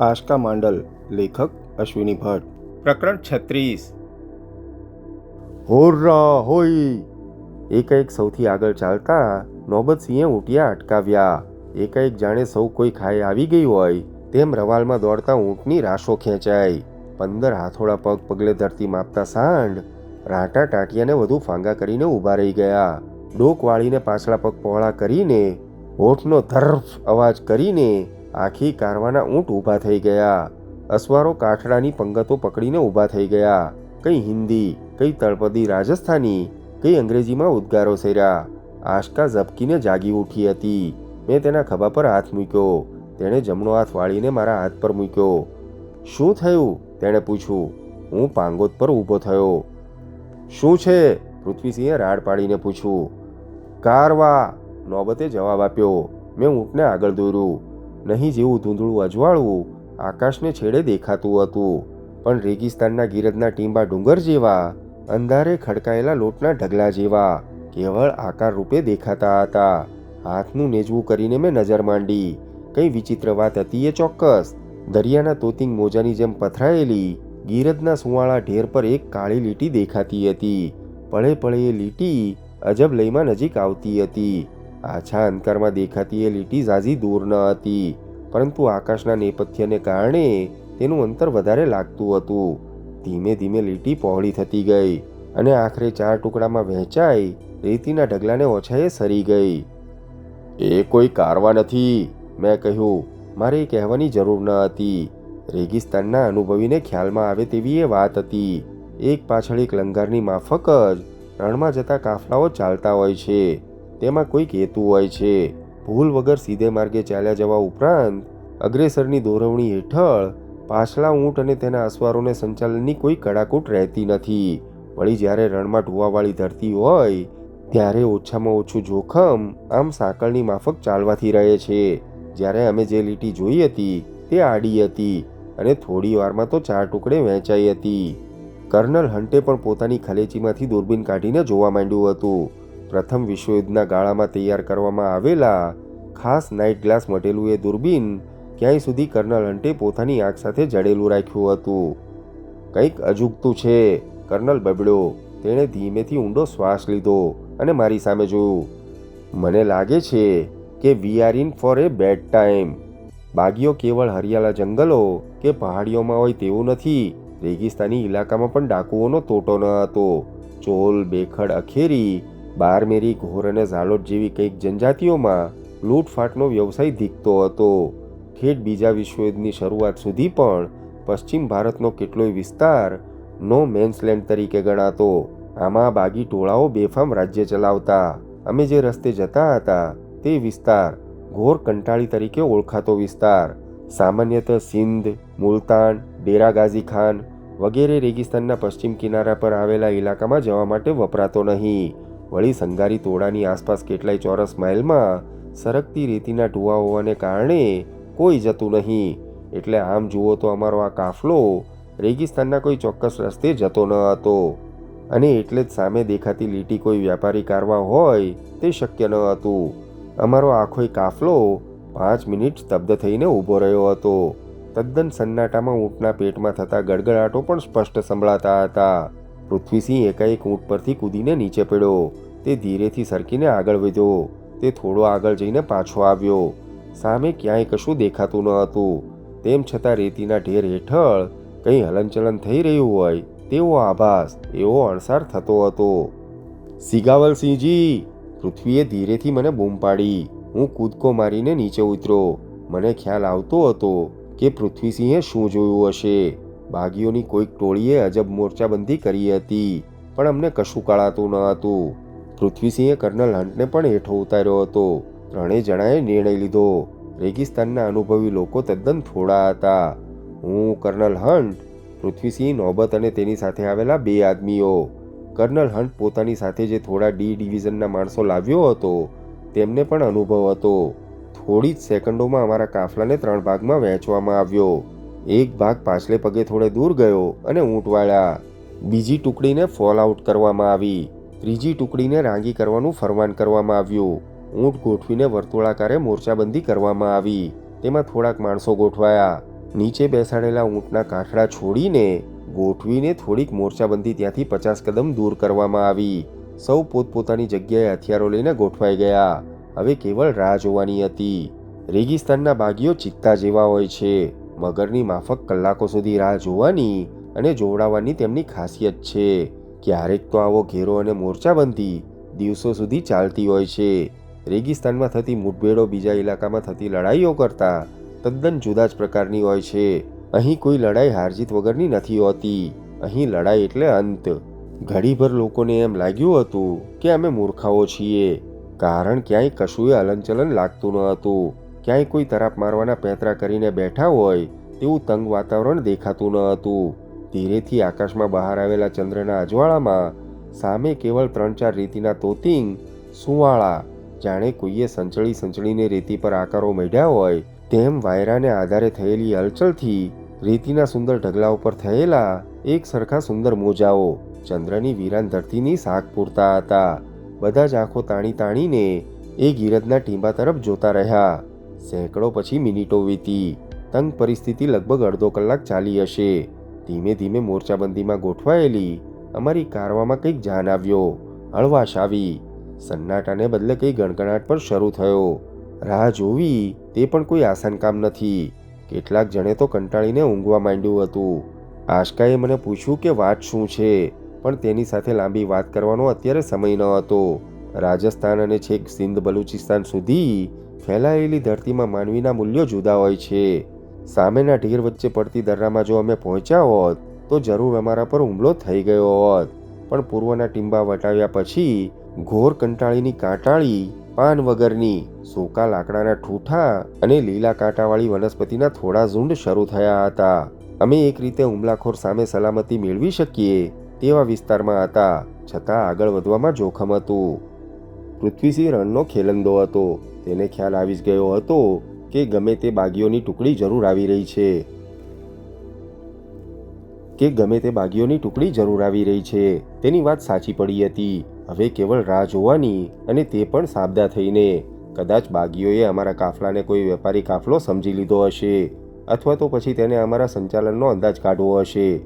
આશકા માંડલ, લેખક અશ્વિની ભટ્ટ. પ્રકરણ છત્રીસ. હોર્રા હોય એકાએક સૌથી આગળ ચાલતા નોબતસિંહે ઊંટિયા અટકાવ્યા. એકાએક જાણે સૌ કોઈ ખાઈ આવી ગઈ હોય, તેમ રવાલમાં દોડતા ઊંટની રાશો ખેંચાઈ. પંદર હાથોડા પગ પગલે ધરતી માપતા સાંડ રાટા ટાંટિયાને વધુ ફાંગા કરીને ઊભા રહી ગયા. ડોક વાળીને પાછલા પગ પહોળા કરીને, હોઠનો ધર્ફ અવાજ કરીને આખી કારવાના ઊંટ ઊભા થઈ ગયા. અસવારો કાઠડાની પંગતો પકડીને ઊભા થઈ ગયા. કઈ હિન્દી, કઈ તળપદી રાજસ્થાની, કઈ અંગ્રેજીમાં ઉદ્ગારો સેર્યા. આશકા ઝબકીને જાગી ઉઠી હતી. મેં તેના ખભા પર હાથ મૂક્યો. તેણે જમણો હાથ વાળીને મારા હાથ પર મૂક્યો. શું થયું? તેણે પૂછ્યું. હું પાંગોત પર ઊભો થયો. શું છે? પૃથ્વીસિંહે રાડ પાડીને પૂછ્યું. કારવા, નોબતે જવાબ આપ્યો. મેં ઊંટને આગળ દોર્યું. નહીં જેવું ધૂંધળું અજવાળું આકાશને છેડે દેખાતું હતું. પણ રેગિસ્તાનના ગીરદના ટીંબા ડુંગર જેવા, અંધારે ખડકાયેલા લોટના ઢગલા જેવા, કેવળ આકાર રૂપે દેખાતા હતા. હાથનું નેજવું કરીને મેં નજર માંડી. કઈ વિચિત્ર વાત હતી એ ચોક્કસ. દરિયાના તોતિંગ મોજાની જેમ પથરાયેલી ગીરદના સુવાળા ઢેર પર એક કાળી લીટી દેખાતી હતી. પળે પળે એ લીટી અજબ લયમાં નજીક આવતી હતી. આછા અંતરમાં દેખાતી એ લીટી ઝાઝી દૂર ન હતી, પરંતુ આકાશના નેપથ્યને કારણે તેનું અંતર વધારે લાગતું હતું. ધીમે ધીમે લીટી પહોળી થતી ગઈ અને આખરે ચાર ટુકડામાં વહેંચાઈ રેતીના ઢગલાને ઓછાએ સરી ગઈ. એ કોઈ કારવા નથી, મેં કહ્યું. મારે એ કહેવાની જરૂર ન હતી. રેગિસ્તાનના અનુભવીને ખ્યાલમાં આવે તેવી એ વાત હતી. એક પાછળ એક લંગારની માફક જ રણમાં જતા કાફલાઓ ચાલતા હોય છે. તેમાં કોઈક હેતુ હોય છે. ભૂલ વગર સીધે માર્ગે ચાલ્યા જવા ઉપરાંત, અગ્રેસરની દોરવણી હેઠળ પાછલા ઊંટ અને તેના અસવારોને સંચાલનની કોઈ કડાકૂટ રહેતી નથી. વળી જ્યારે રણમાં ઢોવાવાળી ધરતી હોય, ત્યારે ઓછામાં ઓછું જોખમ આમ સાંકળની માફક ચાલવાથી રહે છે. જ્યારે અમે જે લીટી જોઈ હતી, તે આડી હતી અને થોડી વારમાં તો ચાર ટુકડે વહેંચાઈ હતી. કર્નલ હન્ટે પણ પોતાની ખલેચીમાંથી દૂરબીન કાઢીને જોવા માંડ્યું હતું. પ્રથમ વિશ્વયુદ્ધના ગાળામાં તૈયાર કરવામાં આવેલા ખાસ નાઇટ ગ્લાસ મટેલું એ દૂરબીન ક્યાંય સુધી કર્નલ હન્ટે પોતાની આંખ સાથે જડેલું રાખ્યું હતું. કંઈક અજુગતું છે, કર્નલ બબડ્યો તેણે ધીમેથી ઊંડો શ્વાસ લીધો અને મારી સામે જોયું. મને લાગે છે કે we are in for a bad time બાગીઓ કેવળ હરિયાળા જંગલો કે પહાડીઓમાં હોય તેવું નથી. રેગિસ્તાની ઇલાકામાં પણ ડાકુઓનો તોટો ન હતો. ચોલ, બેખડ, અખેરી બારમેરી ઘોર અને ઝાલોટ જેવી કંઈક જનજાતિઓમાં લૂંટફાટનો વ્યવસાય ધીકતો હતો. ઠેઠ બીજા વિશ્વયુદ્ધની શરૂઆત સુધી પણ પશ્ચિમ ભારતનો કેટલોય વિસ્તાર નો મેન્સલેન્ડ તરીકે ગણાતો. આમાં બાગી ટોળાઓ બેફામ રાજ્ય ચલાવતા. અમે જે રસ્તે જતા હતા તે વિસ્તાર ઘોર કંટાળી તરીકે ઓળખાતો વિસ્તાર. સામાન્યત સિંધ, મુલતાન ડેરા ગાઝી ખાન વગેરે રેગિસ્તાનના પશ્ચિમ કિનારા પર આવેલા ઇલાકામાં જવા માટે વપરાતો નહીં. વળી સંગારી તોડાની આસપાસ કેટલાય ચોરસ માઇલમાં સરકતી રેતીના ઢુવા હોવાને કારણે કોઈ જતું નહીં. એટલે આમ જુઓ તો અમારો આ કાફલો રેગિસ્તાનના કોઈ ચોક્કસ રસ્તે જતો ન હતો. અને એટલે જ સામે દેખાતી લીટી કોઈ વ્યાપારી કારવા હોય તે શક્ય ન હતું. અમારો આખોય કાફલો પાંચ મિનિટ સ્તબ્ધ થઈને ઊભો રહ્યો હતો. તદ્દન સન્નાટામાં ઊંટના પેટમાં થતા ગડગડાટો પણ સ્પષ્ટ સંભળાતા હતા. પૃથ્વીસિંહ એકાએક ઊંટ પરથી કૂદીને નીચે પડ્યો. તે ધીરેથી સરકીને આગળ વધ્યો. તે થોડો આગળ જઈને પાછો આવ્યો. સામે ક્યાંય કશું દેખાતું ન હતું. તેમ છતાં રેતીના ઢેર હેઠળ કંઈ હલનચલન થઈ રહ્યું હોય તેવો આભાસ, એવો અણસાર થતો હતો. સિગાવલસિંહજી, પૃથ્વીએ ધીરેથી મને બૂમ પાડી. હું કૂદકો મારીને નીચે ઉતર્યો. મને ખ્યાલ આવતો હતો કે પૃથ્વીસિંહે શું જોયું હશે. બાગીઓની કોઈક ટોળીએ અજબ મોરચાબંધી કરી હતી, પણ અમને કશું કળાતું ન હતું. પૃથ્વીસિંહે કર્નલ હન્ટને પણ હેઠો ઉતાર્યો હતો. ત્રણેય જણાએ નિર્ણય લીધો. રેગિસ્તાનના અનુભવી લોકો તદ્દન થોડા હતા. હું, કર્નલ હન્ટ પૃથ્વીસિંહ, નોબત અને તેની સાથે આવેલા બે આદમીઓ. કર્નલ હન્ટ પોતાની સાથે જે થોડા ડી ડિવિઝનના માણસો લાવ્યો હતો, તેમને પણ અનુભવ હતો. થોડી જ સેકન્ડોમાં અમારા કાફલાને ત્રણ ભાગમાં વહેંચવામાં આવ્યો. એક ભાગ પાછલે પગે થોડે દૂર ગયો અને ઊંટ વાળ્યા બીજી ટુકડીને ફોલ આઉટ કરવામાં આવી. ત્રીજી ટુકડીને રાંગી કરવાનું ફરમાન કરવામાં આવ્યું. ઊંટ ગોઠવીને વર્તુળાકારે મોરચાબંધી કરવામાં આવી. તેમાં થોડાક માણસો ગોઠવાયા. નીચે બેસાડેલા ઊંટના કાંઠડા છોડીને ગોઠવીને થોડીક મોરચાબંધી ત્યાંથી પચાસ કદમ દૂર કરવામાં આવી. સૌ પોતપોતાની જગ્યાએ હથિયારો લઈને ગોઠવાઈ ગયા. હવે કેવળ રાહ જોવાની હતી. રેગિસ્તાનના બાગીઓ ચિત્તા જેવા હોય છે. મગરની માફક કલાકો સુધી રાહ જોવાની અને જોવડાવવાની તેમની ખાસિયત છે. ક્યારેક તો આવો ઘેરો અને મોરચાબંધી દિવસો સુધી ચાલતી હોય છે. રેગિસ્તાનમાં થતી મુઠભેડો બીજા ઇલાકામાં થતી લડાઈઓ કરતાં તદ્દન જુદા જ પ્રકારની હોય છે. અહીં કોઈ લડાઈ હારજીત વગરની નથી હોતી. અહીં લડાઈ એટલે અંત. ઘડીભર લોકોને એમ લાગ્યું હતું કે અમે મૂર્ખાઓ છીએ. કારણ ક્યાંય કશુંય હલનચલન લાગતું ન હતું. ક્યાંય કોઈ તરાપ મારવાના પેંતરા કરીને બેઠા હોય, તેવું તંગ વાતાવરણ દેખાતું ન હતું. ધીરેથી આકાશમાં બહાર આવેલા ચંદ્રના અજવાળામાં સામે કેવળ ત્રણ ચાર રેતીના તોતિંગ, સુવાળા, જાણે કોઈએ સંચળી સંચળીને રેતી પર આકારો મેઢ્યા હોય, તેમ વાયરાને આધારે થયેલી હલચલથી રેતીના સુંદર ઢગલા ઉપર થયેલા એક સરખા સુંદર મોજાઓ ચંદ્રની વિરાન ધરતીની શાક પૂરતા હતા. બધા જ આંખો તાણી તાણીને એ ગીરજના ટીંબા તરફ જોતા રહ્યા. સેંકડો પછી મિનિટો વીતી. તંગ પરિસ્થિતિ લગભગ અડધો કલાક ચાલી હશે. ધીમે ધીમે મોરચાબંધીમાં ગોઠવાયેલી અમારી કારવામાં કંઈક જાન આવ્યો. હળવાશ આવી. સન્નાટાને બદલે કંઈ ગણગણાટ પણ શરૂ થયો. રાહ જોવી તે પણ કોઈ આસાન કામ નથી. કેટલાક જણે તો કંટાળીને ઊંઘવા માંડ્યું હતું. આશકાએ મને પૂછ્યું કે વાત શું છે? પણ તેની સાથે લાંબી વાત કરવાનો અત્યારે સમય ન હતો. રાજસ્થાન અને છેક સિંધ બલુચિસ્તાન સુધી ફેલાયેલી ધરતીમાં માનવીના મૂલ્યો જુદા હોય છે. સામેના ઢીર વચ્ચે પડતી દર્રામાં જો અમે પહોંચ્યા હોત, તો જરૂર અમારા પર હુમલો થઈ ગયો હોત. પણ પૂર્વના ટીંબા વટાવ્યા પછી ઘોર કંટાળીની કાંટાળી, પાન વગરની, સૂકા લાકડાના ઠૂઠા અને લીલા કાંટાવાળી વનસ્પતિના થોડા ઝુંડ શરૂ થયા હતા. અમે એક રીતે હુમલાખોર સામે સલામતી મેળવી શકીએ તેવા વિસ્તારમાં હતા, છતાં આગળ વધવામાં જોખમ હતું. પૃથ્વીસિંહ રણનો ખેલંદો હતો. તેને ખ્યાલ આવી ગયો હતો કે ગમે તે બાગીઓની ટુકડી જરૂર આવી રહી છે. કે ગમે તે બાગીઓની ટુકડી જરૂર આવી રહી છે. તેની વાત સાચી પડી હતી. હવે કેવળ રાહ જોવાની અને તે પણ સાબદા થઈને. કદાચ બાગીઓએ અમારા કાફલાને કોઈ વેપારી કાફલો સમજી લીધો હશે અથવા તો પછી તેને અમારા સંચાલનનો અંદાજ કાઢવો હશે.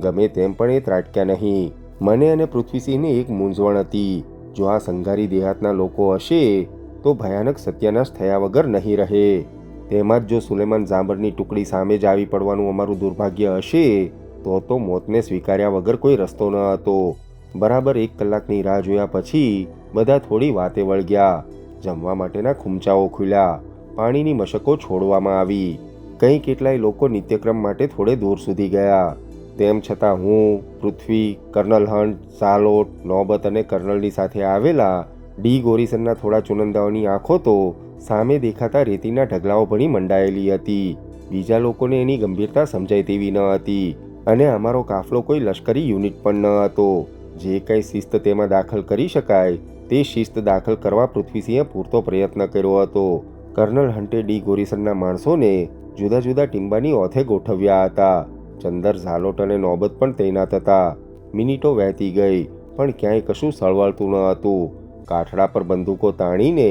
ગમે તેમ પણ એ ત્રાટક્યા નહીં. મને અને પૃથ્વીસિંહને એક મૂંઝવણ હતી. જો આ સંઘારી દેહાતના લોકો હશે, તો ભયાનક સત્યાનાશ થયા વગર નહીં રહે. તેમાં જ જો સુલેમાન ઝાંબરની ટુકડી સામે જ આવી પડવાનું અમારું દુર્ભાગ્ય હશે, તો તો મોતને સ્વીકાર્યા વગર કોઈ રસ્તો ન હતો. બરાબર એક કલાકની રાહ જોયા પછી બધા થોડી વાતે વળગ્યા. જમવા માટેના ખૂમચાઓ ખુલ્યા. પાણીની મશકો છોડવામાં આવી. કંઈ કેટલાય લોકો નિત્યક્રમ માટે થોડે દૂર સુધી ગયા. તેમ છતાં હું પૃથ્વી, કર્નલ હન્ટ સાલોટ, નોબત અને કર્નલની સાથે આવેલા ડી ગોરીસનના થોડા ચુનંદાઓની આંખો તો સામે દેખાતા રેતીના ઢગલાઓ ભણી મંડાયેલી હતી. બીજા લોકોને એની ગંભીરતા સમજાય તેવી ન હતી અને અમારો કાફલો કોઈ લશ્કરી યુનિટ પણ ન હતો. જે કંઈ શિસ્ત તેમાં દાખલ કરી શકાય તે શિસ્ત દાખલ કરવા પૃથ્વીસિંહે પૂરતો પ્રયત્ન કર્યો હતો. કર્નલ હન્ટે ડી ગોરીસનના માણસોને જુદા જુદા ટીંબાની ઓથે ગોઠવ્યા હતા. ચંદર ઝાલોટ અને નોબત પણ તૈનાત હતા. મિનિટો વહેતી ગઈ, પણ ક્યાંય કશું સળવળતું ન હતું. કાઠડા પર બંદૂકો તાણીને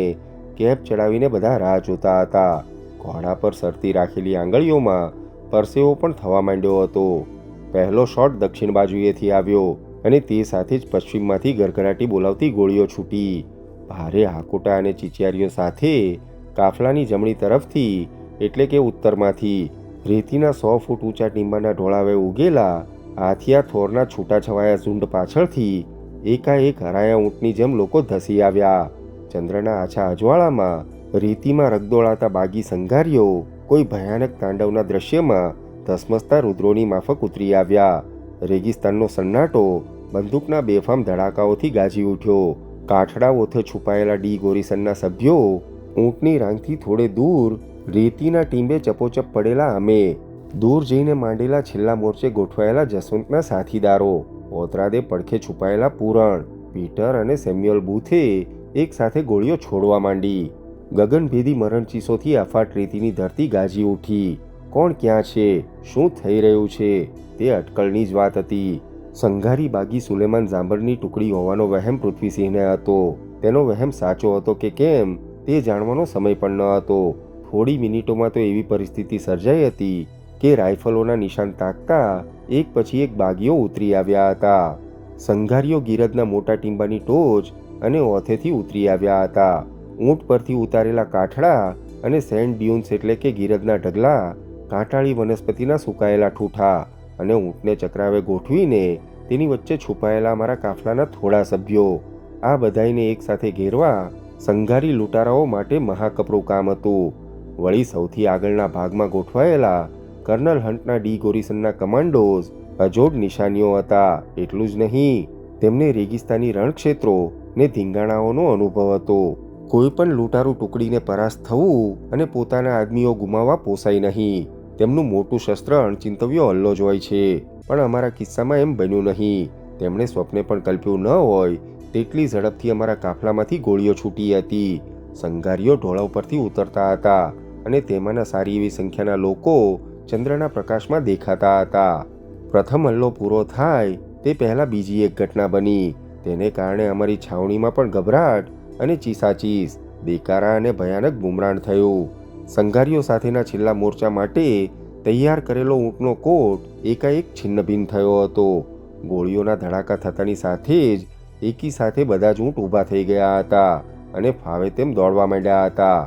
કેપ ચડાવીને બધા રાહ જોતા હતા. ઘોડા પર સરતી રાખેલી આંગળીઓમાં પરસેવો પણ થવા માંડ્યો હતો. પહેલો શોટ દક્ષિણ બાજુએથી આવ્યો અને તે સાથે જ પશ્ચિમમાંથી ગરગરાટી બોલાવતી ગોળીઓ છૂટી. ભારે હાકોટા અને ચીચિયારીઓ સાથે કાફલાની જમણી તરફથી, એટલે કે ઉત્તરમાંથી રેતીના સો ફૂટ ઊંચા ટીંબાના ઢોળાવે ઉગેલા હાથિયા થોરના છૂટાછવાયા ઝુંડ પાછળથી એકાએક હરાયા ઊંટની જેમ લોકો ધસી આવ્યા. ચંદ્રના આછા અજવાળામાં રેતીમાં રગદોળાતા બાગી સંઘારીઓ કોઈ ભયાનક તાંડવના દ્રશ્યમાં ધસમસતા રુદ્રોની માફક ઉતરી આવ્યા. રેગિસ્તાનનો સન્નાટો બંદૂકના બેફામ ધડાકાઓથી ગાજી ઉઠ્યો. કાઠડા ઓથે છુપાયેલા ડી ગોરીસનના સભ્યો ઊંટની રાંગથી થોડે દૂર રેતીના ટીંબે ચપોચપ પડેલા અમે દૂર જઈને માંડેલા છેલ્લા મોરચે ગોઠવાયેલા જસવંતના સાથીદારો, ઓતરાદે પડખે છુપાયેલા પૂરણ, પીટર અને સેમ્યુઅલ બૂથે એક સાથે ગોળીઓ છોડવા માંડી. ગગનભેદી મરણચીસોથી અફાટ રેતીની ધરતી ગાજી ઉઠી. કોણ ક્યાં છે? શું થઈ રહ્યું છે? તે અટકળની જ વાત હતી. સંઘારી બાગી સુલેમાન ઝાંબરની ટુકડી હોવાનો વહેમ પૃથ્વીસિંહને હતો. તેનો વહેમ સાચો હતો કે કેમ તે જાણવાનો સમય પણ ન હતો. થોડી મિનિટોમાં તો એવી પરિસ્થિતિ સર્જાઈ હતી કે રાઇફલોના નિશાન તાકતા એક પછી એક બાગીઓ ઉતરી આવ્યા હતા. સંઘારીઓ ગીરદના મોટા ટીંબાની ટોચ અને ઓથેથી ઉતરી આવ્યા હતા. ઊંટ પરથી ઉતારેલા કાઠડા અને સેન્ડ ડ્યુન્સ એટલે કે ગીરદના ઢગલા કાંટાળી વનસ્પતિના સુકાયેલા ઠૂઠા અને ઊંટને ચક્રાવે ગોઠવીને તેની વચ્ચે છુપાયેલા અમારા કાફલાના થોડા સભ્યો. આ બધાઈને એકસાથે ઘેરવા સંઘારી લૂંટારાઓ માટે મહાકપરું કામ હતું. વળી સૌથી આગળના ભાગમાં ગોઠવાયેલા કર્નલ હન્ટના ડી ગોરિસનના કમાન્ડોઝ અજોડ નિશાનીઓ હતા. એટલું જ નહીં, તેમને રેગિસ્તાની રણક્ષેત્રો ને ધીંગાણાઓનો અનુભવ હતો. કોઈ પણ લૂંટારું ટુકડીને પરાસ્ત થવું અને પોતાના આદમીઓ ગુમાવવા પોસાય નહીં. તેમનું મોટું શસ્ત્ર અણચિંતવ્યો હલ્લો જ હોય છે. પણ અમારા કિસ્સામાં એમ બન્યું નહીં. તેમણે સ્વપ્ને પણ કલ્પ્યું ન હોય, તેટલી ઝડપથી અમારા કાફલામાંથી ગોળીઓ છૂટી હતી. સંગારીઓ ઢોળા ઉપરથી ઉતરતા હતા. અને તેમાંના સારી એવી સંખ્યાના લોકો ચંદ્રના પ્રકાશમાં દેખાતા હતા. પ્રથમ હલ્લો પૂરો થાય તે પહેલાં બીજી એક ઘટના બની. તેને કારણે અમારી છાવણીમાં પણ ગભરાટ અને ચીસાચીસ દેકારા અને ભયાનક બુમરાણ થયું. સંઘારીઓ સાથેના છેલ્લા મોરચા માટે તૈયાર કરેલો ઊંટનો કોટ એકાએક છિન્નભિન્ન થયો હતો. ગોળીઓના ધડાકા થતાની સાથે જ એકી સાથે બધા જ ઊંટ ઊભા થઈ ગયા હતા અને ફાવે તેમ દોડવા માંડ્યા હતા.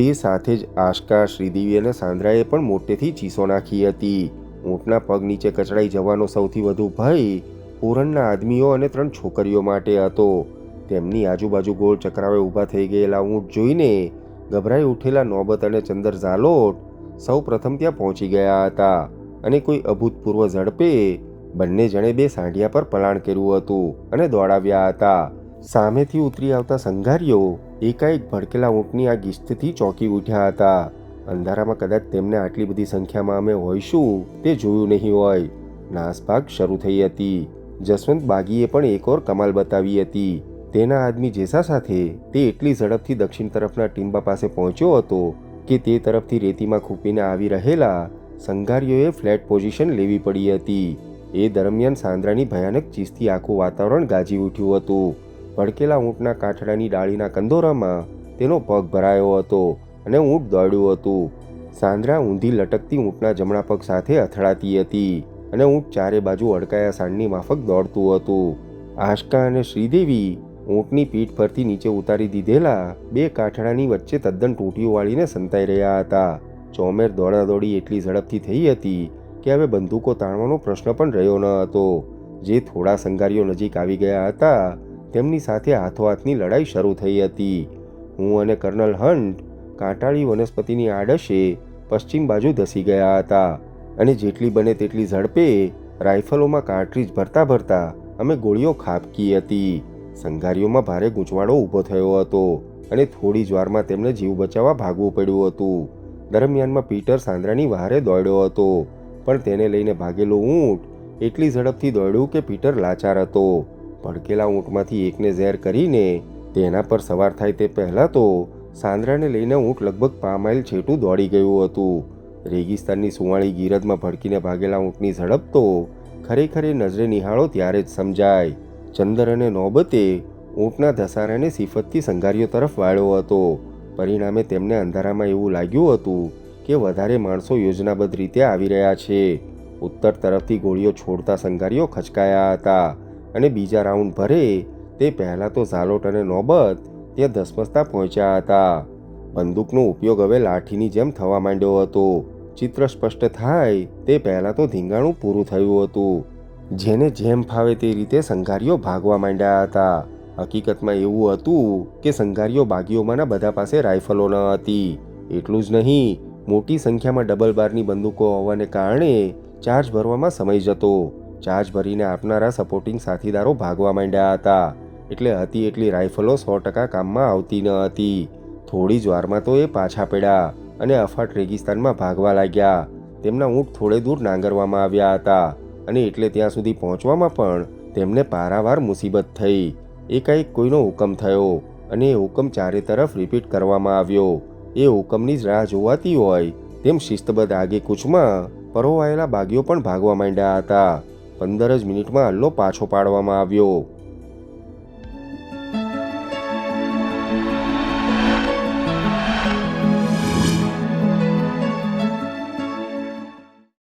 તે સાથે જ આશકા શ્રીદેવી અને સાંદ્રાએ પણ મોટેથી ચીસો નાખી હતી. ઊંટના પગ નીચે કચડાઈ જવાનો સૌથી વધુ ભય પૂરણના આદમીઓ અને ત્રણ છોકરીઓ માટે હતો. તેમની આજુબાજુ ગોળ ચક્રાવે ઊભા થઈ ગયેલા ઊંટ જોઈને ગભરાઈ ઉઠેલા નોબત અને ચંદર ઝાલોટ સૌ પ્રથમ ત્યાં પહોંચી ગયા હતા અને કોઈ અભૂતપૂર્વ ઝડપે બંને જણે બે સાંઢિયા પર પલાણ કર્યું હતું અને દોડાવ્યા હતા. સામેથી ઉતરી આવતા સંઘારીઓ એકાએક ભડકેલા ઊંટની આ ગિસ્તથી ચોંકી ઉઠ્યા હતા. અંધારામાં કદાચ તેમને આટલી બધી સંખ્યામાં અમે હોઈશું, તે જોયું નહીં હોય. નાસભાગ શરૂ થઈ હતી. જસવંત બાગીએ પણ એક ઓર કમાલ બતાવી હતી. તેના આદમી જેસા સાથે તે એટલી ઝડપથી દક્ષિણ તરફના ટીમ્બા પાસે પહોંચ્યો હતો કે તે તરફથી રેતીમાં ખૂપીને આવી રહેલા સંઘારીઓએ ફ્લેટ પોઝિશન લેવી પડી હતી. એ દરમિયાન સાંદ્રાની ભયાનક ચીસથી આખું વાતાવરણ ગાજી ઉઠ્યું હતું. ભડકેલા ઊંટના કાઠડાની ડાળીના કંદોરામાં તેનો પગ ભરાયો હતો અને ઊંટ દોડ્યું હતું. સાંદ્રા ઊંધી લટકતી ઊંટના જમણા પગ સાથે અથડાતી હતી અને ઊંટ ચારે બાજુ અડકાયા સાંડની માફક દોડતું હતું. આશકા અને શ્રીદેવી ઊંટની પીઠ પરથી નીચે ઉતારી દીધેલા બે કાઠડાની વચ્ચે તદ્દન ટૂંટીઓ વાળીને સંતાઈ રહ્યા હતા. ચોમેર દોડાદોડી એટલી ઝડપથી થઈ હતી કે હવે બંદૂકો તાણવાનો પ્રશ્ન પણ રહ્યો ન હતો. જે થોડા સંગારીઓ નજીક આવી ગયા હતા તેમની સાથે હાથોહાથની લડાઈ શરૂ થઈ હતી. હું અને કર્નલ હન્ટ કાંટાળી વનસ્પતિની આડશે પશ્ચિમ બાજુ ધસી ગયા હતા અને જેટલી બને તેટલી ઝડપે રાઇફલોમાં કાર્ટ્રીજ ભરતા ભરતા અમે ગોળીઓ ખાબકી હતી. સંઘારીઓમાં ભારે ગૂંચવાડો ઊભો થયો હતો અને થોડી જ વારમાં તેમને જીવ બચાવવા ભાગવું પડ્યું હતું. દરમિયાનમાં પીટર સાંદ્રાની વહારે દોડ્યો હતો, પણ તેને લઈને ભાગેલો ઊંટ એટલી ઝડપથી દોડ્યું કે પીટર લાચાર હતો. ભડકેલા ઊંટમાંથી એકને ઝેર કરીને તેના પર સવાર થાય તે પહેલાં તો સાંદ્રાને લઈને ઊંટ લગભગ પા માઇલ છેટું દોડી ગયું હતું. રેગિસ્તાનની સુવાળી ગીરદમાં ભડકીને ભાગેલા ઊંટની ઝડપ તો ખરેખર નજરે નિહાળો ત્યારે જ સમજાય. ચંદર અને નોબતે ઊંટના ધસારાને સિફતથી સંઘારીઓ તરફ વાળ્યો હતો. પરિણામે તેમને અંધારામાં એવું લાગ્યું હતું કે વધારે માણસો યોજનાબદ્ધ રીતે આવી રહ્યા છે. ઉત્તર તરફથી ગોળીઓ છોડતા સંઘારીઓ ખચકાયા હતા. અને બીજા રાઉન્ડ ભરે તે પહેલાં તો ઝાલોટ અને નોબત ત્યાં ધસમસતા પહોંચ્યા હતા. બંદૂકનો ઉપયોગ હવે લાઠીની જેમ થવા માંડ્યો હતો. ચિત્ર સ્પષ્ટ થાય તે પહેલાં તો ધીંગાણું પૂરું થયું હતું. જેને જેમ ફાવે તે રીતે સંઘારીઓ ભાગવા માંડ્યા હતા. હકીકતમાં એવું હતું કે સંઘારીઓ બાગીઓમાંના બધા પાસે રાઇફલો ન હતી. એટલું જ નહીં, મોટી સંખ્યામાં ડબલ બારની બંદૂકો હોવાને કારણે ચાર્જ ભરવામાં સમય જતો. ચાર્જ ભરીને આપનારા સપોર્ટિંગ સાથીદારો ભાગવા માંડ્યા હતા. એટલે હતી એટલી રાઇફલો સો ટકા કામમાં આવતી ન હતી. થોડી જ વારમાં તો એ પાછા પડ્યા અને અફાટ રેગિસ્તાનમાં ભાગવા લાગ્યા. તેમના ઊંટ થોડે દૂર નાંગરવામાં આવ્યા હતા અને એટલે ત્યાં સુધી પહોંચવામાં પણ તેમને પારાવાર મુસીબત થઈ. એકાએક કોઈનો હુકમ થયો અને એ હુકમ ચારે તરફ રિપીટ કરવામાં આવ્યો. એ હુકમની જ રાહ જોવાતી હોય તેમ શિસ્તબદ્ધ આગે કૂચમાં પરોવાયેલા બાગીઓ પણ ભાગવા માંડ્યા હતા. પંદર જ મિનિટમાં હલ્લો પાછો પાડવામાં આવ્યો.